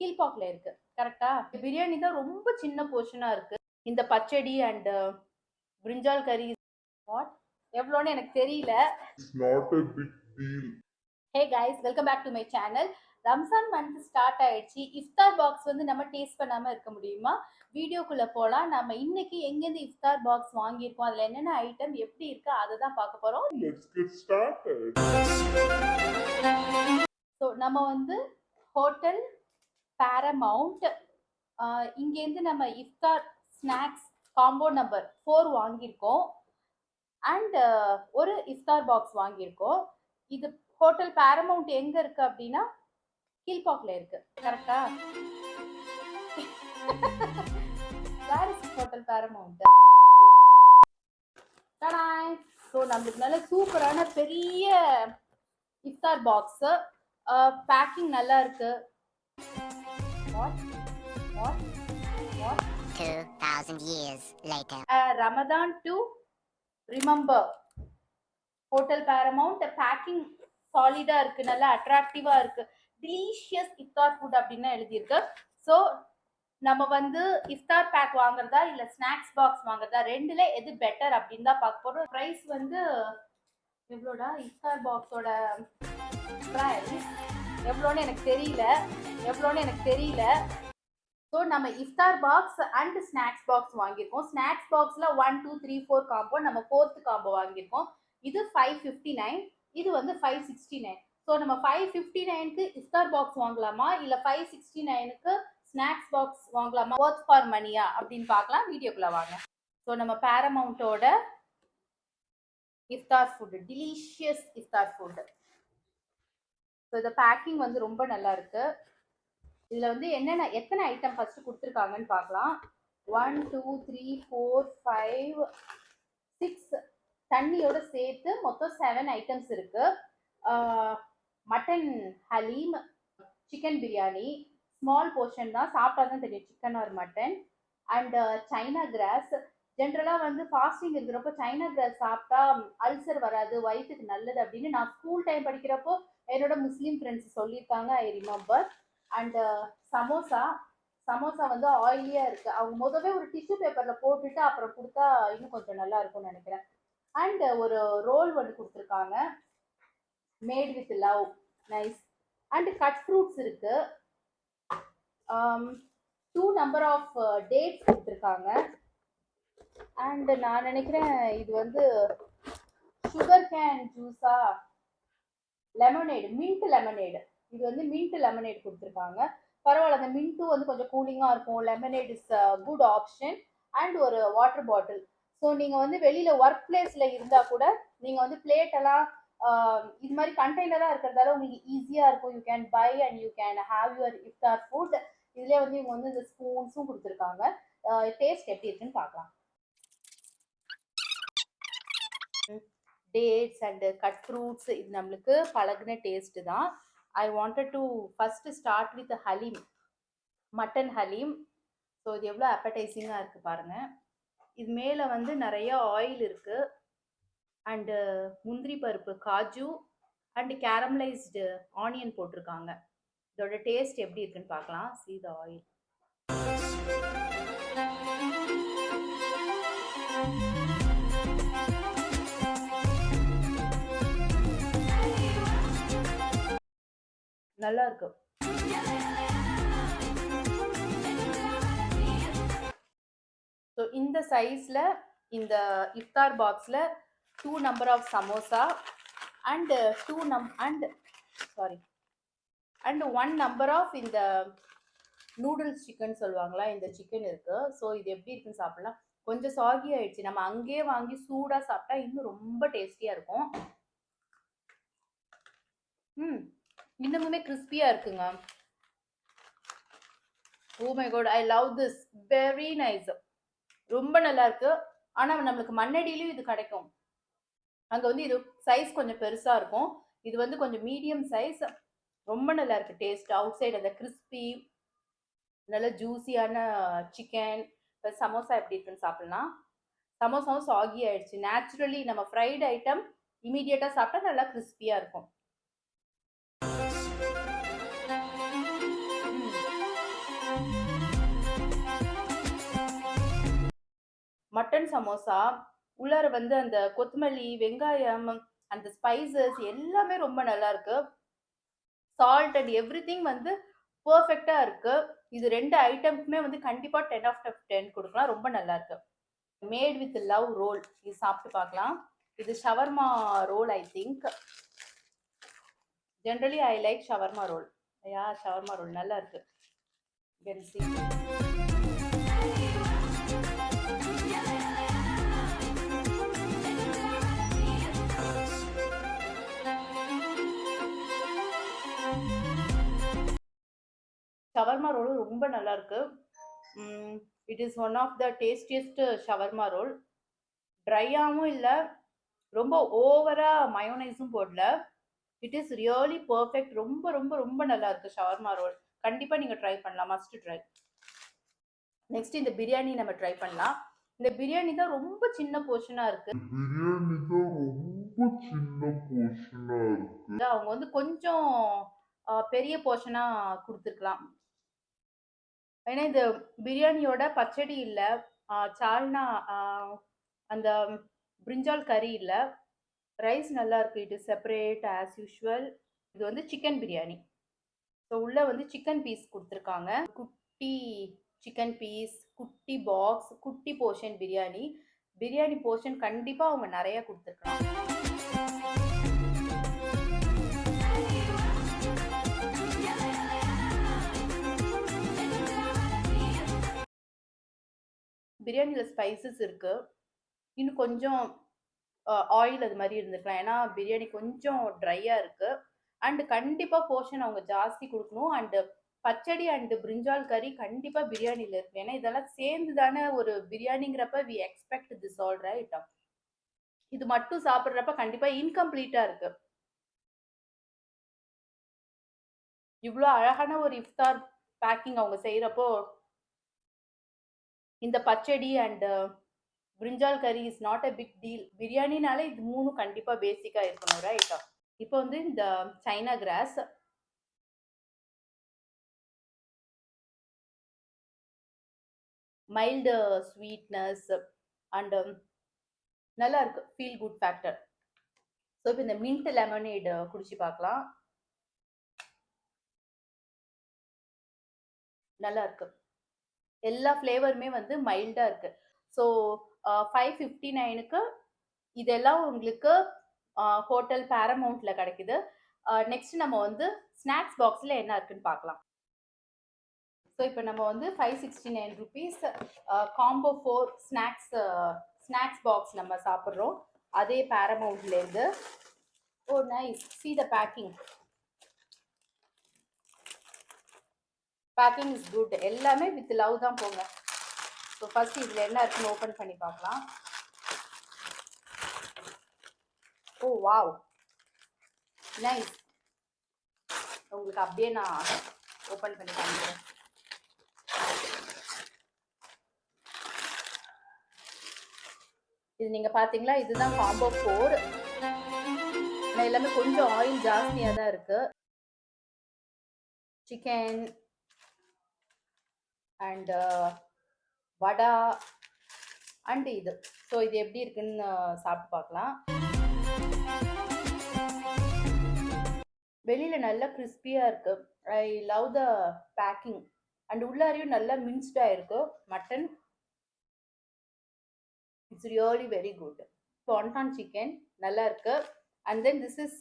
கீழ்பாக்ல இருக்கு. கரெக்டா பிரியாணி தான் ரொம்ப சின்ன போர்ஷனா இருக்கு. இந்த பச்சடி அண்ட் பிரிஞ்சால் கறி வாட் எவ்வளோன்னு எனக்கு தெரியல. Hey guys welcome back to my channel Ramzan month start ஆயிடுச்சு. இஃப்தார் பாக்ஸ் வந்து நம்ம டேஸ்ட் பண்ணாம இருக்க முடியுமா? வீடியோக்குள்ள போலாம். நம்ம இன்னைக்கு எங்கேருந்து இஃப்தார் பாக்ஸ் வாங்கியிருக்கோம்? அதுல என்னென்ன ஐட்டம் எப்படி இருக்கு? அதை தான் பார்க்க started. ஸோ நம்ம வந்து ஹோட்டல் பேரமவுண்ட் இங்கேருந்து நம்ம iftar snacks combo number four வாங்கியிருக்கோம். அண்ட் ஒரு இஃப்தார் பாக்ஸ் வாங்கியிருக்கோம். இது ஹோட்டல் பேரமவுண்ட் எங்கே இருக்குது அப்படின்னா கீழ்பாக்கில் இருக்குது கரெக்டா where is hotel Paramount so நம்மளுக்கு நல்ல சூப்பரான பெரிய இஃப்தார் பாக்ஸு பேக்கிங் நல்லா இருக்குது 2,000 years later. Ramadan to remember hotel Paramount packing சாலிடா இருக்கு நல்லா அட்ராக்டிவா இருக்கு. டெலிஷியஸ் இஃப்தார் ஃபுட் அப்படின்னு எழுதியிருக்கு. ஸோ நம்ம வந்து இஃப்தார் பேக் வாங்குறதா இல்ல ஸ்நாக்ஸ் பாக்ஸ் வாங்குறதா ரெண்டுல எது பெட்டர் அப்படின்னு தான் பார்க்க போறோம். ப்ரைஸ் வந்து எவ்வளோடா? இஃப்தார் பாக்ஸோட ப்ரைஸ் எவ்வளோன்னு எனக்கு தெரியல. எவ்வளோன்னு எனக்கு தெரியல. ஸோ நம்ம iftar box and snacks box வாங்கியிருக்கோம். ஸ்நாக்ஸ் பாக்ஸில் one two three four combo நம்ம ஃபோர்த் காம்போ வாங்கியிருக்கோம். இது ஃபைவ் ஃபிஃப்டி நைன் இது வந்து ஃபைவ் சிக்ஸ்டி நைன் ஸோ நம்ம ஃபைவ் ஃபிஃப்டி நைனுக்கு இஃப்தார் பாக்ஸ் வாங்கலாமா? இல்லை ஃபைவ் சிக்ஸ்டி நைனுக்கு ஸ்நாக்ஸ் பாக்ஸ் வாங்கலாமா? ஒர்த் ஃபார் மணியா அப்படின்னு பார்க்கலாம். வீடியோக்குள்ளே வாங்க. ஸோ நம்ம பேரமௌண்ட்டோட iftar food delicious iftar food so இந்த பேக்கிங் வந்து ரொம்ப நல்லா இருக்கு இதில் வந்து என்னென்ன எத்தனை ஐட்டம் ஃபஸ்ட்டு கொடுத்துருக்காங்கன்னு பார்க்கலாம் one two three four five six தண்ணியோட சேர்த்து மொத்தம் செவன் ஐட்டம்ஸ் இருக்கு. Mutton haleem chicken biryani small portion தான். சாப்பிட்டா தான் தெரியும். Chicken or mutton and China grass ஜென்ரலாக வந்து ஃபாஸ்டிங் இருக்கிறப்போ சைனா கிராஸ் சாப்பிட்டா அல்சர் வராது வயிற்றுக்கு நல்லது அப்படின்னு நான் ஸ்கூல் டைம் படிக்கிறப்போ என்னோட முஸ்லீம் ஃப்ரெண்ட்ஸ் சொல்லியிருக்காங்க I remember and samosa samosa வந்து ஆயிலியாக இருக்குது அவங்க முதவே ஒரு டிஷ்யூ பேப்பரில் போட்டுட்டு அப்புறம் கொடுத்தா இன்னும் கொஞ்சம் நல்லா இருக்கும்னு நினைக்கிறேன். அண்ட் uh, ஒரு ரோல் ஒன்று கொடுத்துருக்காங்க. Made with love nice and cut fruits இருக்குது two um, number of dates uh, கொடுத்துருக்காங்க. அண்ட் நான் நினைக்கிறேன் இது வந்து சுகர் கேன் ஜூஸா லெமனேடு மின்ட் லெமனேடு இது வந்து மின்ட் லெமனேட் கொடுத்துருக்காங்க. பரவாயில்ல அந்த மின்ட்டும் வந்து கொஞ்சம் கூலிங்காக இருக்கும். Lemonade is good option and ஒரு வாட்டர் பாட்டில் ஸோ நீங்கள் வந்து வெளியில் ஒர்க் பிளேஸில் இருந்தால் கூட நீங்கள் வந்து பிளேட்டெல்லாம் இது மாதிரி கண்டெய்னராக இருக்கிறதால உங்களுக்கு ஈஸியாக இருக்கும். You can buy and you can have your iftar food இதுலேயே வந்து இவங்க வந்து இந்த ஸ்பூன்ஸும் கொடுத்துருக்காங்க. டேஸ்ட் எப்படி இருக்குன்னு பார்க்கலாம். டேட்ஸ் அண்டு கட் ஃப்ரூட்ஸ் இது நம்மளுக்கு பழகுன டேஸ்ட்டு தான். I wanted to first start with haleem mutton haleem so இது எவ்வளோ அப்படைசிங்காக இருக்குது பாருங்கள் இது மேலே வந்து நிறைய ஆயில் இருக்குது அண்டு முந்திரி பருப்பு காஜு அண்டு கேரமலைஸ்டு ஆனியன் போட்டிருக்காங்க. இதோட டேஸ்ட் எப்படி இருக்குன்னு பார்க்கலாம். சீத ஆயில் நல்லா இருக்கு. ஸோ இந்த சைஸில் இந்த இஃப்தார் பாக்ஸில் two number of samosa and two நம் and sorry and one number of இந்த நூடுல்ஸ் சிக்கன் சொல்லுவாங்களா? இந்த சிக்கன் இருக்கு. ஸோ இது எப்படி இருக்குன்னு சாப்பிடலாம். கொஞ்சம் சாகி ஆயிடுச்சு. நம்ம அங்கேயே வாங்கி சூடாக சாப்பிட்டா இன்னும் ரொம்ப டேஸ்டியாக இருக்கும். ம். இன்னமுமே கிறிஸ்பியாக இருக்குங்க. ஓ my God I love this very nice ரொம்ப நல்லா இருக்கு. ஆனால் நம்மளுக்கு மண்ணடியிலையும் இது கிடைக்கும். அங்கே வந்து இது சைஸ் கொஞ்சம் பெருசாக இருக்கும். இது வந்து கொஞ்சம் மீடியம் சைஸ் ரொம்ப நல்லா இருக்கு டேஸ்ட் அவுட் சைடு அந்த கிறிஸ்பி நல்ல ஜூஸியான சிக்கன் இப்போ சமோசா எப்படி இருக்குன்னு சாப்பிடலாம். சமோசாவும் சாகி ஆயிடுச்சு. நேச்சுரலி நம்ம ஃப்ரைட் ஐட்டம் இமீடியட்டாக சாப்பிட்டா நல்லா கிறிஸ்பியாக இருக்கும். மட்டன் சமோசா உள்ளார வந்து அந்த கொத்தமல்லி வெங்காயம் அந்த ஸ்பைசஸ் எல்லாமே ரொம்ப நல்லா இருக்கு. சால்ட் அண்ட் எவ்ரி வந்து பர்ஃபெக்டாக இருக்கு. இது ரெண்டு ஐட்டம்க்குமே வந்து கண்டிப்பாக டென் ஆஃப் டென் கொடுக்கலாம். ரொம்ப நல்லா இருக்கு. மேட் வித் லவ் ரோல் இது சாப்பிட்டு பார்க்கலாம். இது shawarma roll I think generally I like shawarma roll yeah shawarma roll நல்லா இருக்கு. ஷவர்மா ரோலும் ரொம்ப நல்லா இருக்கு. It is one of the tastiest shawarma roll. ட்ரையாகவும் இல்லை ரொம்ப ஓவரா மயோனைஸும் போடல. இட் இஸ் ரியலி பர்ஃபெக்ட் ரொம்ப ரொம்ப ரொம்ப நல்லா இருக்கு ஷவர்மா ரோல். கண்டிப்பா நீங்க ட்ரை பண்ணலாம். மஸ்ட் ட்ரை நெக்ஸ்ட் இந்த பிரியாணி நம்ம ட்ரை பண்ணலாம். இந்த பிரியாணி தான் ரொம்ப சின்ன போர்ஷனா இருக்கு. பிரியாணி தான் ரொம்ப சின்ன போர்ஷனா இருக்கு. அவங்க வந்து கொஞ்சம் பெரிய போர்ஷனா கொடுத்துருக்கலாம். ஏன்னா இந்த பிரியாணியோட பச்சடி இல்லை சால்னா அந்த பிரிஞ்சால் கறி இல்லை ரைஸ் நல்லா இருக்கு. இது செப்பரேட் ஆஸ் யூஷுவல் இது வந்து சிக்கன் பிரியாணி. ஸோ உள்ளே வந்து சிக்கன் பீஸ் கொடுத்துருக்காங்க. குட்டி சிக்கன் பீஸ் குட்டி பாக்ஸ் குட்டி போர்ஷன் பிரியாணி. பிரியாணி போர்ஷன் கண்டிப்பாக அவங்க நிறைய கொடுத்துருக்காங்க. பிரியாணியில் ஸ்பைசஸ் இருக்குது இன்னும் கொஞ்சம் ஆயில் அது மாதிரி இருந்துருக்கலாம். ஏன்னா பிரியாணி கொஞ்சம் ட்ரையாக இருக்குது அண்டு கண்டிப்பாக போர்ஷன் அவங்க ஜாஸ்தி கொடுக்கணும். அண்டு பச்சடி அண்டு பிரிஞ்சால் கறி கண்டிப்பாக பிரியாணியில் இருக்கு. ஏன்னா இதெல்லாம் சேர்ந்து தானே ஒரு பிரியாணிங்கிறப்ப we expect this all right இது மட்டும் சாப்பிட்றப்ப கண்டிப்பாக இன்கம்ப்ளீட்டாக இருக்கு. இவ்வளோ அழகான ஒரு இஃப்தார் பேக்கிங் அவங்க செய்கிறப்போ இந்த pachadi and brinjal curry is not a big deal பிரியாணினாலே இது மூணும் கண்டிப்பாக பேசிக்காக இருக்கணும் ஐட்டம் இப்போ வந்து இந்த China grass mild sweetness and நல்லா இருக்கு. ஃபீல் குட் ஃபேக்டர் ஸோ இப்போ இந்த மின்ட் லெமனேடு குடிச்சு பார்க்கலாம். நல்லா இருக்கு. எல்லா ஃப்ளேவருமே வந்து மைல்டாக இருக்கு. ஸோ ஃபைவ் ஃபிஃப்டி நைனுக்கு இதெல்லாம் உங்களுக்கு ஹோட்டல் பேரமௌண்ட்டில் கிடைக்குது. நெக்ஸ்ட் நம்ம வந்து ஸ்நாக்ஸ் பாக்ஸில் என்ன இருக்குன்னு பார்க்கலாம். ஸோ இப்போ நம்ம வந்து five sixty nine rupees combo four snacks snacks box நம்ம சாப்பிட்றோம். அதே பேரமௌண்ட்லேருந்து ஓ nice see the packing packing is good எல்லாமே வித் லவ் தான் போங்க. ஸோ ஃபஸ்ட்டு இதில் என்ன இருக்குன்னு ஓப்பன் பண்ணி பார்க்கலாம். ஓ வாவ் நைஸ் உங்களுக்கு அப்படியே நான் ஓப்பன் பண்ணி காமிக்கிறேன். இது நீங்கள் பார்த்தீங்களா? இதுதான் காம்போ ஃபோர் ஆனால் எல்லாமே கொஞ்சம் ஆயில் ஜாஸ்தியாக தான் இருக்குது சிக்கன் அண்டு வடா அண்டு இது. ஸோ இது எப்படி இருக்குன்னு சாப்பிட்டு பார்க்கலாம். வெளியில் நல்லா கிறிஸ்பியாக இருக்கு. I love the packing and உள்ளாரையும் நல்லா மின்ஸ்டாக இருக்கு. Mutton it's really very good wonton chicken நல்லா இருக்கு. And then this is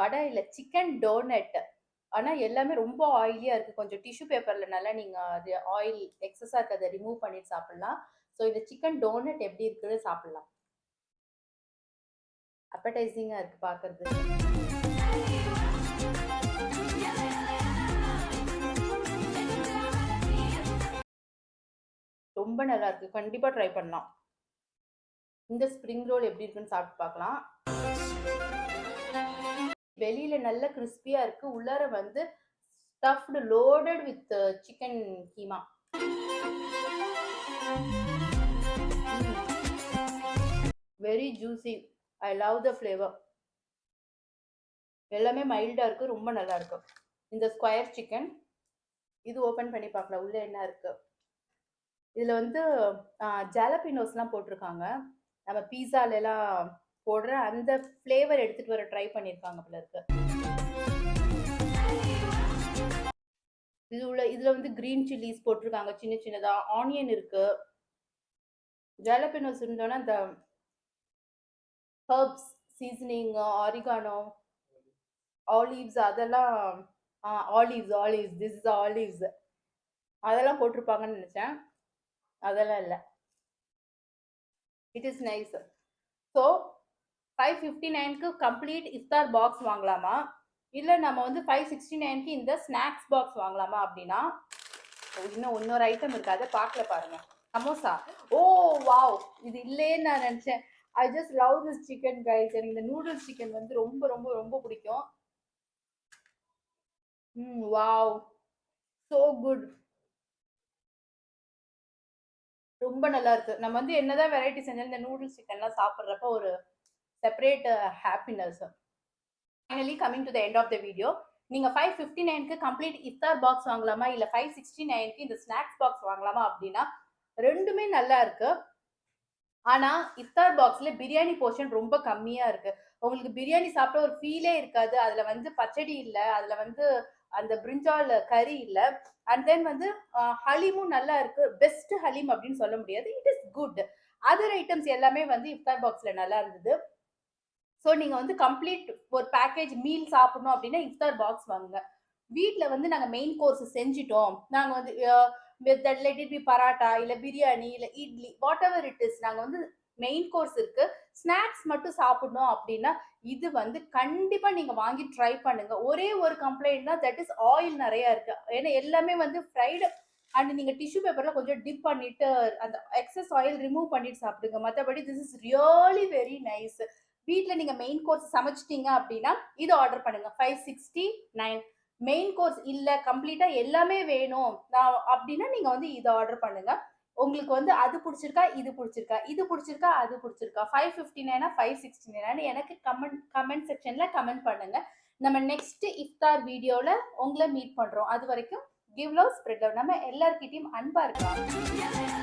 vadai இல்லை சிக்கன் டோனட் ஆனால் எல்லாமே ரொம்ப ஆயிலியாக இருக்குது கொஞ்சம் டிஷ்யூ பேப்பரில் நல்லா நீங்கள் அது ஆயில் எக்ஸஸாக இருக்கிறத ரிமூவ் பண்ணிட்டு சாப்பிட்லாம். ஸோ இந்த சிக்கன் டோனட் எப்படி இருக்குன்னு சாப்பிட்லாம். அப்படைசிங்காக இருக்குது பார்க்குறது ரொம்ப நல்லா இருக்கு. கண்டிப்பாக ட்ரை பண்ணலாம். இந்த ஸ்ப்ரிங் ரோல் எப்படி இருக்குன்னு சாப்பிட்டு பார்க்கலாம் வெளியில நல்ல கிறிஸ்பியா இருக்கு. உள்ளார வந்து stuffed loaded with chicken keema. Very juicy I love the flavour எல்லாமே மைல்டா இருக்கு. ரொம்ப நல்லா இருக்கு. இந்த ஸ்கொயர் சிக்கன் இது ஓப்பன் பண்ணி பார்க்கலாம். உள்ள என்ன இருக்கு? இதுல வந்து ஜாலபினோஸ்லாம் போட்டிருக்காங்க. நம்ம பீஸால எல்லாம் போடுற அந்த ஃப்ளேவர் எடுத்துட்டு வர ட்ரை பண்ணியிருக்காங்க போல இருக்கு. இது உள்ள இதில் வந்து கிரீன் சில்லிஸ் போட்டிருக்காங்க. சின்ன சின்னதாக ஆனியன் இருக்குது ஜலப்பினோஸ் இருந்தோன்னா அந்த ஹர்ப்ஸ் சீசனிங் ஆரிகானோ ஆலிவ்ஸ் அதெல்லாம் olives olives this is olives அதெல்லாம் போட்டிருப்பாங்கன்னு நினச்சேன். அதெல்லாம் இல்லை. It is nice so five fifty நைனுக்கு கம்ப்ளீட் இஃப்தார் பாக்ஸ் வாங்கலாமா? இல்லை நம்ம வந்து ஃபைவ் சிக்ஸ்டி நைனுக்கு இந்த ஸ்நாக்ஸ் பாக்ஸ் வாங்கலாமா அப்படின்னா? இன்னும் இன்னொரு ஐட்டம் இருக்கு. அதை பார்க்கல பாருங்க. சமோசா. ஓ வாவ் இது இல்லேன்னு நான் நினச்சேன். I just love this chicken guys எனக்கு இந்த நூடுல்ஸ் சிக்கன் வந்து ரொம்ப ரொம்ப ரொம்ப பிடிக்கும். ம் வாவ் ஸோ குட் ரொம்ப நல்லா இருக்கு. நம்ம வந்து என்னதான் வெரைட்டி செஞ்சாலும் இந்த நூடுல்ஸ் சிக்கன்லாம் சாப்பிட்றப்ப ஒரு separate happiness finally coming to the end of the video நீங்கள் ஃபைவ் ஃபிஃப்டி நைனுக்கு கம்ப்ளீட் இஃப்தார் பாக்ஸ் வாங்கலாமா? இல்லை ஃபைவ் சிக்ஸ்டி நைனுக்கு இந்த ஸ்நாக்ஸ் பாக்ஸ் வாங்கலாமா அப்படின்னா ரெண்டுமே நல்லா இருக்கு. ஆனால் இஃப்தார் பாக்ஸில் பிரியாணி போர்ஷன் ரொம்ப கம்மியாக இருக்கு. உங்களுக்கு பிரியாணி சாப்பிட்ட ஒரு ஃபீலே இருக்காது. அதில் வந்து பச்சடி இல்லை அதில் வந்து அந்த பிரிஞ்சால் கறி இல்லை. அண்ட் தென் வந்து ஹலீமும் நல்லா இருக்கு. பெஸ்ட் ஹலீம் அப்படின்னு சொல்ல முடியாது. It is good other items எல்லாமே வந்து இஃப்தார் பாக்ஸில் நல்லா இருந்தது. ஸோ நீங்கள் வந்து கம்ப்ளீட் ஒரு பேக்கேஜ் மீல் சாப்பிடணும் அப்படின்னா இஃப்தார் பாக்ஸ் வாங்குங்க. வீட்டில் வந்து நாங்கள் மெயின் கோர்ஸ் செஞ்சிட்டோம். நாங்கள் வந்து லெட் இட் பி பராட்டா இல்லை பிரியாணி இல்லை idli whatever it is நாங்கள் வந்து மெயின் கோர்ஸ் இருக்கு. ஸ்நாக்ஸ் மட்டும் சாப்பிடணும் அப்படின்னா இது வந்து கண்டிப்பா நீங்க வாங்கி ட்ரை பண்ணுங்க. ஒரே ஒரு கம்ப்ளைண்ட் தான் தட் இஸ் ஆயில் நிறைய இருக்கு. ஏன்னா எல்லாமே வந்து ஃப்ரைடு அண்ட் நீங்க டிஷ்யூ பேப்பர்ல கொஞ்சம் டிப் பண்ணிட்டு அந்த எக்ஸஸ் ஆயில் ரிமூவ் பண்ணிட்டு சாப்பிடுங்க. மற்றபடி this is really very nice வீட்டில் நீங்கள் மெயின் கோர்ஸ் சமைச்சிட்டீங்க அப்படின்னா இது ஆர்டர் பண்ணுங்க. Five sixty nine main course இல்லை கம்ப்ளீட்டாக எல்லாமே வேணும். நான் அப்படின்னா நீங்கள் வந்து இதை ஆர்டர் பண்ணுங்க. உங்களுக்கு வந்து அது பிடிச்சிருக்கா இது பிடிச்சிருக்கா இது பிடிச்சிருக்கா அது பிடிச்சிருக்கா. ஃபைவ் ஃபிஃப்டி நைனா ஃபைவ் சிக்ஸ்டி நைனா எனக்கு கமெண்ட் கமெண்ட் செக்ஷனில் கமெண்ட் பண்ணுங்க. நம்ம நெக்ஸ்ட் இஃப்தார் வீடியோவில் உங்களை மீட் பண்ணுறோம் அது வரைக்கும் கிவ் லவ் ஸ்ப்ரெட் லவ் நம்ம எல்லார்கிட்டையும் அன்பாக இருக்கலாம்.